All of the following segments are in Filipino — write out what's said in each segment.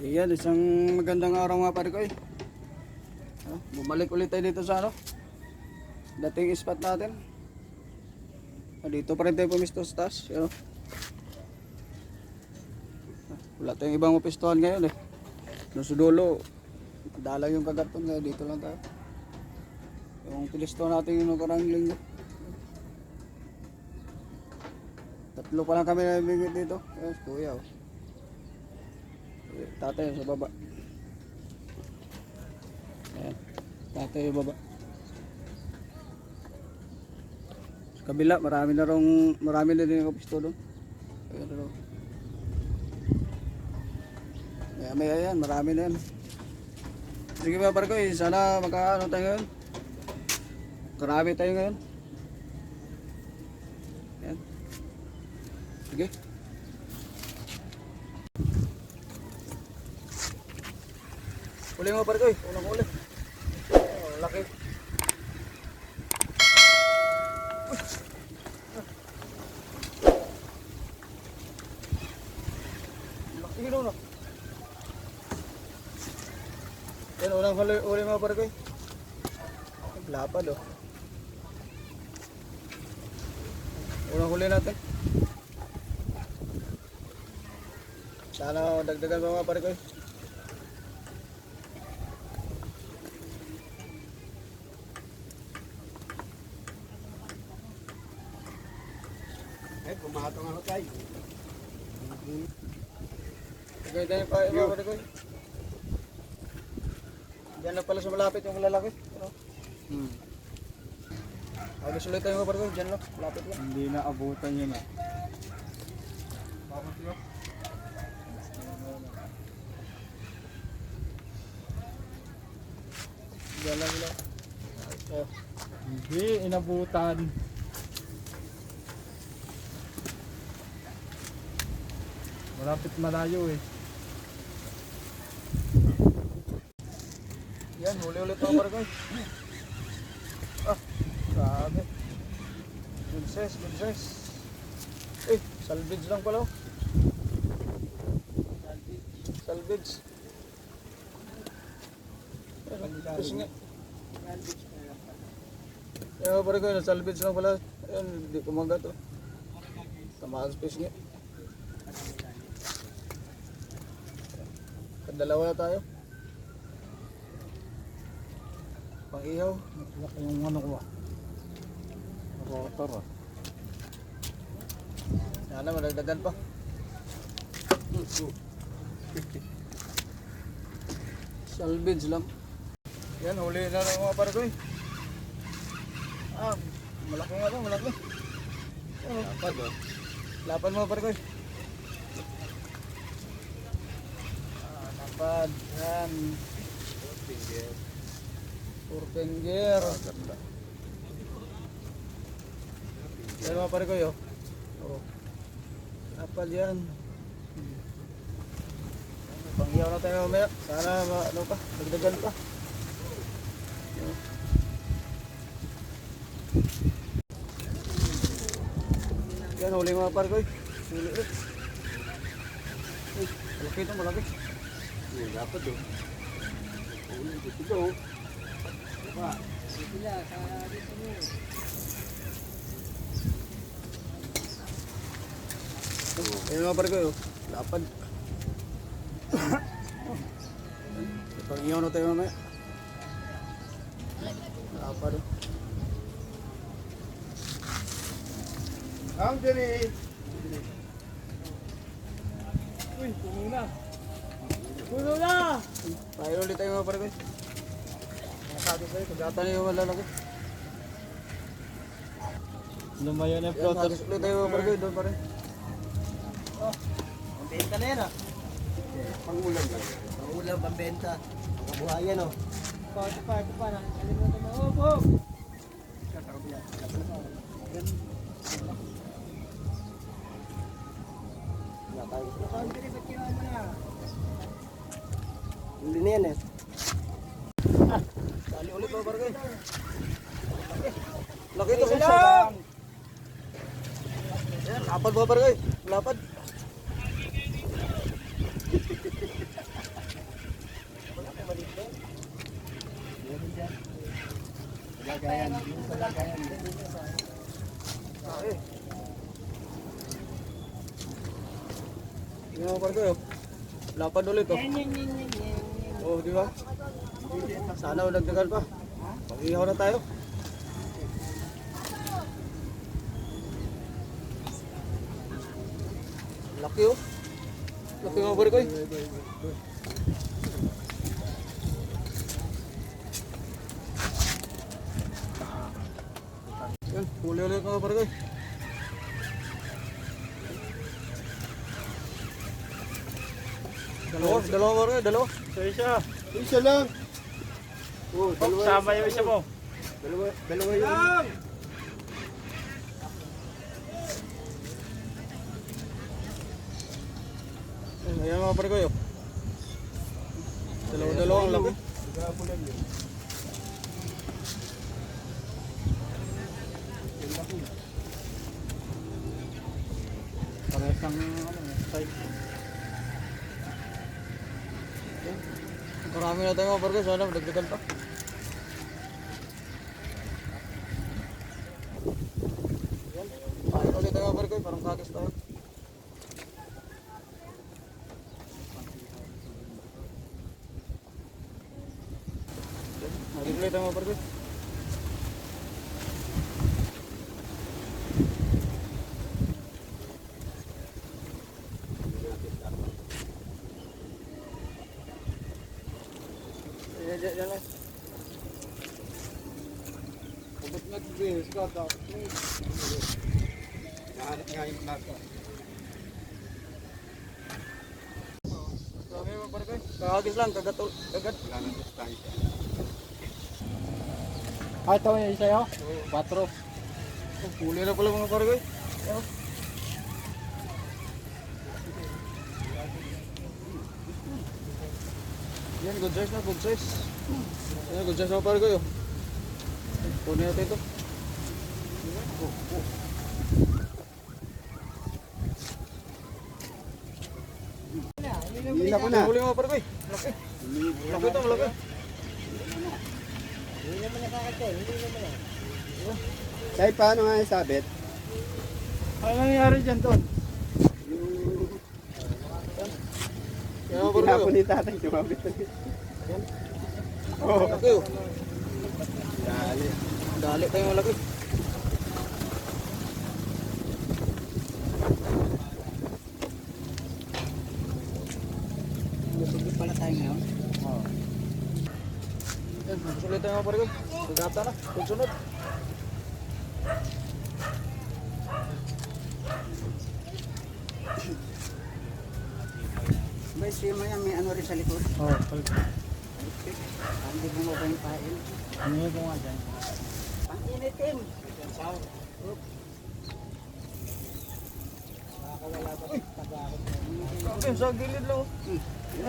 Ayan, isang magandang araw nga pare ko eh. Ah, bumalik ulit tayo dito sa ano. Dating spot natin. Ah, dito pa rin tayo pumisto sa taas. Yun, oh. Ah, wala tayong ibang mapistohan ngayon eh. Doon sa dulo, dala yung kagaton kaya dito lang tayo. Yung pilisto natin yung nakarang linggo. Tatlo pa lang kami nabigit dito. Yes, kuya oh. Tatay sa baba. Ayan. Tatay sa baba. Sa kabila, marami na rong, marami na din yung kapisto doon. Ayan na raw. Maya maya yan, marami na yan. Sige ba Barko, eh, sana makaano tayo ngayon. Karami tayo ngayon. Ayan. Sige. Uli mo Barko, eh. unang uli. Oh, laki. Laki yun, no? Yan, unang huli, uli mga Barko, eh. Lapad, oh. Unang huli natin. Sana dagdagan mga Barko, eh. Eh, Tayo pa, mga Barko, eh. Diyan lang pala sa malapit yung lalaki. Ano? Hmm. Alis ulit tayo mga Barko, diyan lang. Malapit lang. Hindi na abutan yun ah. Bakit yun? Diyan lang lang. Oh. Hindi, inabutan. Malapit malayo eh. Yan, huli-ulit mga Barko. Ah, grabe. Good size, good size. Eh, salvage lang pala. oh. Salvage. Fish nga. Yan mga Barko, salvage lang pala. Ayun, hindi kumagat oh. Tamaan fish nga. Kadalawa na tayo. Pang ihaw. Yung ano ko ah. Rotor ah. Sana malagdagan pa. Salvage lang. Yan, huli na ng mga pare ko eh. Ah, malaki nga to, malaki. Ano? Dapat oh. Lapan mo pare ko eh. Ah, lapad. Yan. Pur finger. Ganda. Yan mga pare ko. Oh. Lapad yan. Pangyaw na tayo mamaya. Sana ano pa, dagdagan pa. Yan. Huli mga pare ko eh. Huli ulit. Uy, malaki ito, malaki. Dapat oh. Ulo, dito oh. Ayun mga pare ko yo. Lapad. Pangyaw na tayo mamaya. Lapad. oh. Ang diri. Uy, puno na. Puno na! Tayo ulit tayo mga pare ko. Masabi sa'yo, kagatan na yung malalaki. Lumayo na yung hagis ulit tayo mga ko, doon pa rin. Pambenta na yan ah. Pangulam lang. Pangulam, pambenta. Kabuhayan oh. Pa, ito pa, ito pa. Nakalimutan mo. Oh, po! Wala tayo. Huli na yan eh barangay. Laki ito sila. Yan, lapad mga barangay. Lapad. Kalagayan, kalagayan. Ah, eh. Yung mga oh. Oh. oh, di ba? Sana nagdagan pa. Pag-ihaw na tayo. Laki oh. Laki mga par ko eh. Yan, huli ulit mga par ko eh. Dalawa, dalawa par ko eh, dalawa. Isa isa. Isa lang. Oh, dalawa. Sama yung isa mo. Dalawa, dalawa yun. Ayan mga par ko yun. Dalawa, dalawa ang laki. Parehas ng ano, size. Marami na tayo mga par ko, sana madagdagan pa. Yan, Paano ulit tayo mga par ko, parang kakis tayo. Yan, Ulit tayo mga par ko. Yan, yan, yan lang. Abot na din. Scott. Nahanap nga yung nasa. Ko. Kakagis lang, kagat, kagat. Nang distansya. Ah, ito yung isa yun? Patro. Oh, huli na pala mga par ko. Yan. Good size na, good size. Yan, good size mga yun. Kunin natin ito. Oh, oh. Hila ko na. Huli mga par ko. Laki. Laki ito, malaki. Hindi naman nakakatol. Hindi naman na. Say, paano nga isabit? Ano nangyari dyan, Ton? Yan mga par ko. Tinapon ni tatay, sumabit. Oh, laki oh. Dali. Dali tayo malaki. Sige pala tayo ngayon. Oo. Sulit tayo mga par ko. Sugata na, sunod. May sima yan, may ano rin sa likod. Oo. Hindi mo ba yung pain? Ano yung bunga dyan? Pang-initin. Okay, sa gilid lang. oh.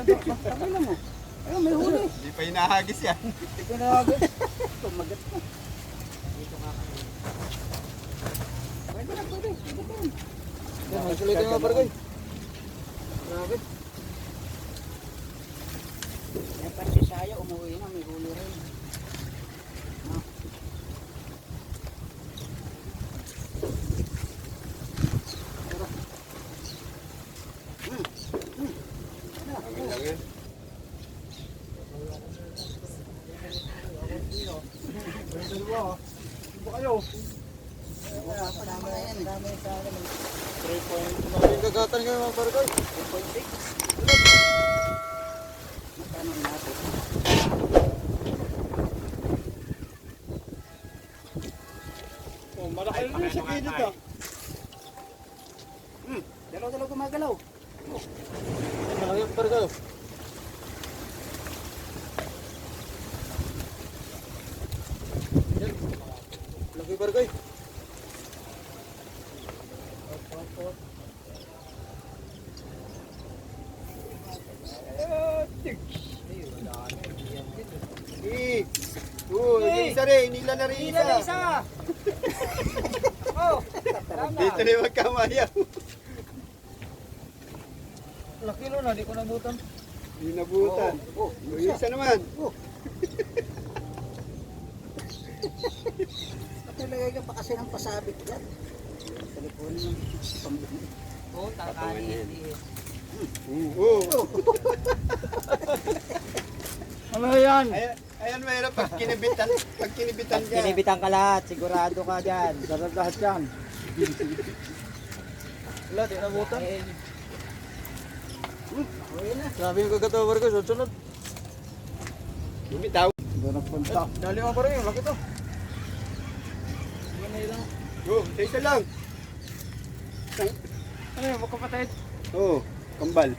Takay na mo. Ayun, may huli. Hindi pa hinahagis yan. Ito na agad. Tumagat na. Pwede na, pwede. Pwede pa rin. Mga par ko. Grabe. Yan pa si Saya, umuwi na, may huli rin. Ang laki. Tama na yan. Dami sa akin. May kagatan kayo mga ko. 3.6. Magkano natin? Oh, malaki rin sa kilid ah. Dalaw-dalaw gumagalaw. Malaki ang par ko. Yan. Eh, oh, yung isa rin, nila na rin isa. Nila isa. oh, Dito na yung magkamayaw. Laki no na, di ko nabutan. Yung nabutan. Oh, Yung isa naman. Nakalagay ka pa kasi ng pasabit yan. Telepono ng pambili. Oo, tangkali. Oo. Ano yan? Ayan, ayan mahirap pag kinibitan, pag kinibitan ka. Kinibitan ka lahat, sigurado ka dyan. Sarap lahat yan. Wala, di nabutan. Sabi yung kagatawa ko, sunod. Bumitaw. Doon nagpunta. Dali mo pa rin laki to. Oo, sa isa lang. Ano yun, magkapatid? Oo, kambal.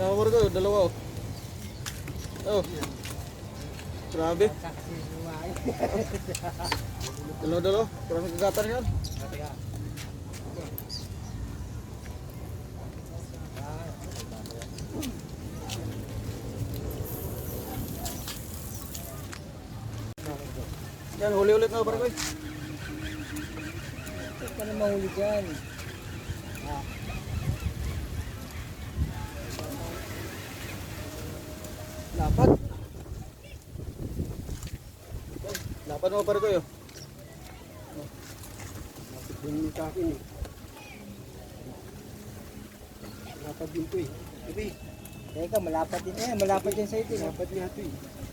Yung ko, dalawa oh. Oh. Grabe. Dalawa dalawa. Parang kagatan yan. Yan, huli ulit na parang koy. Huwag ka na mahuli dyan. Lapat. Lapat mo parang koy oh. Yung sa akin eh. Dapat din to eh. Sabi, Teka, malapat din eh. Malapat din sa ito. eh. dapat nga to eh.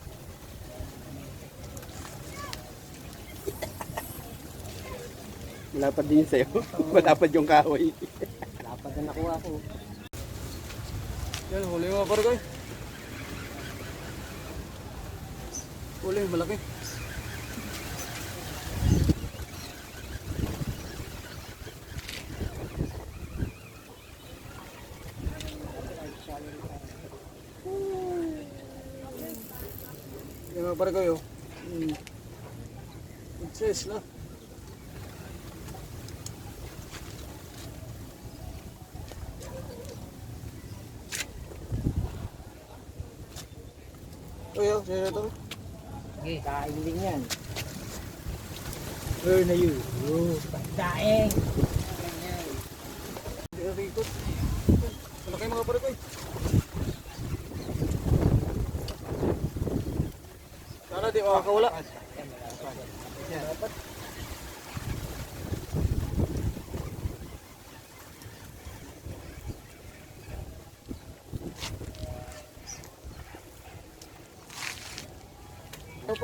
Malapad din sa'yo. Malapad yung kahoy. Malapat na nakuha ko. Yan, huli mo parang koy. Huli, malaki. Yan mga parang koy oh. Hmm. Good size oh, sino ito? Okay, kain din yan. Where na you? Daeng! Hindi na ikot. Malaki mga pare ko eh. Sana di makakawala.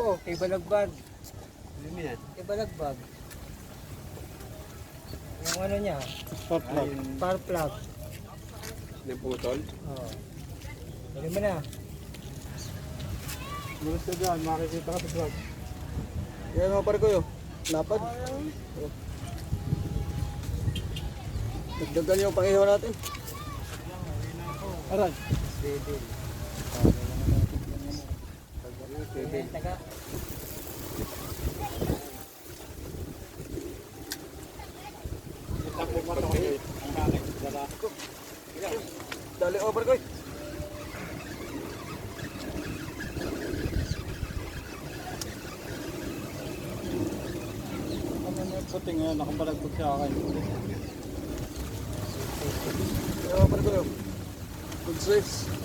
Opo, kay Balagbag. Alam mo yan? Kay Balagbag. Yung ano niya, Spark plug. spark plug. Naputol. Oo. Dali mo na. Bulas ka dyan, makikita ka sa vlog. Yan mga pare ko yun. Lapad. Oh. Dagdagan yung pangihaw natin. Aray. Ayan, taga. Dali over ko eh. Puti nga, nakabalagbog sa akin. Yan mga pare ko yun. Good size.